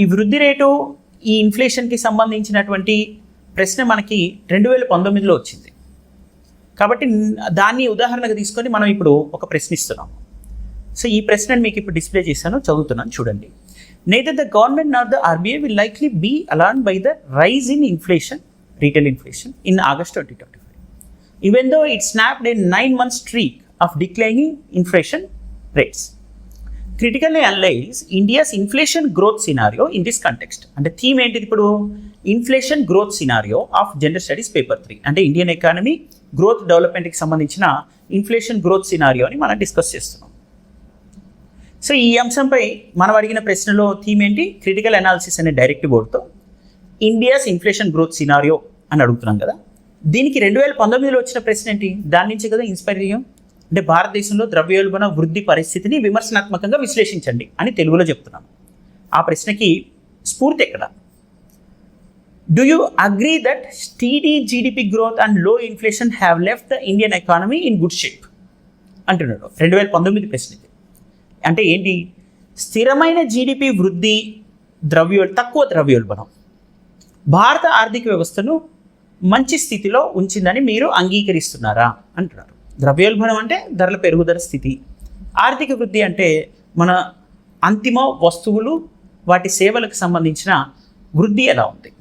ఈ వృద్ధి రేటు ఈ ఇన్ఫ్లేషన్కి సంబంధించినటువంటి ప్రశ్న మనకి రెండు వేల పంతొమ్మిదిలో వచ్చింది. కాబట్టి దాన్ని ఉదాహరణగా తీసుకొని మనం ఇప్పుడు ఒక ప్రశ్న ఇస్తున్నాం సో ఈ ప్రశ్నను మీకు ఇప్పుడు డిస్ప్లే చేశాను చదువుతున్నాను చూడండి. Neither the government nor the RBI will likely be alarmed by the rise in inflation retail inflation in August twenty twenty five even though it snapped a nine month streak of declining inflation rates critically analyse India's inflation growth scenario in this context అంటే theme ఏంటిది ఇప్పుడు? Inflation growth scenario of gender studies paper three అంటే Indian economy growth డెవలప్మెంట్కి సంబంధించిన inflation growth scenario అని మనం discuss చేస్తున్నాం. So ఈ అంశంపై మనం అడిగిన ప్రశ్నలో థీమ్ ఏంటి? క్రిటికల్ అనాలిసిస్ అనే డైరెక్ట్ బోర్డుతో ఇండియాస్ ఇన్ఫ్లేషన్ గ్రోత్ సినారియో అని అడుగుతున్నాం కదా. దీనికి రెండు వేల పంతొమ్మిదిలో వచ్చిన ప్రశ్న ఏంటి? దాని నుంచి కదా ఇన్స్పైర్ అయ్యాం. అంటే భారతదేశంలో ద్రవ్యోల్బణ వృద్ధి పరిస్థితిని విమర్శనాత్మకంగా విశ్లేషించండి అని తెలుగులో చెప్తున్నాను ఆ ప్రశ్నకి స్ఫూర్తి ఎక్కడ? Do you agree that steady GDP growth అండ్లో inflation have left the Indian economy in good shape అంటున్నాడు. రెండు వేల పంతొమ్మిది ప్రశ్న ఇది అంటే ఏంటి? స్థిరమైన జీడిపి వృద్ధి ద్రవ్యో తక్కువ ద్రవ్యోల్బణం. భారత ఆర్థిక వ్యవస్థను మంచి స్థితిలో ఉంచిందని మీరు అంగీకరిస్తున్నారా? అంటున్నారు. ద్రవ్యోల్బణం అంటే ధరల పెరుగుదల స్థితి. ఆర్థిక వృద్ధి అంటే మన అంతిమ వస్తువులు వాటి సేవలకు సంబంధించిన వృద్ధి ఎలా ఉంది?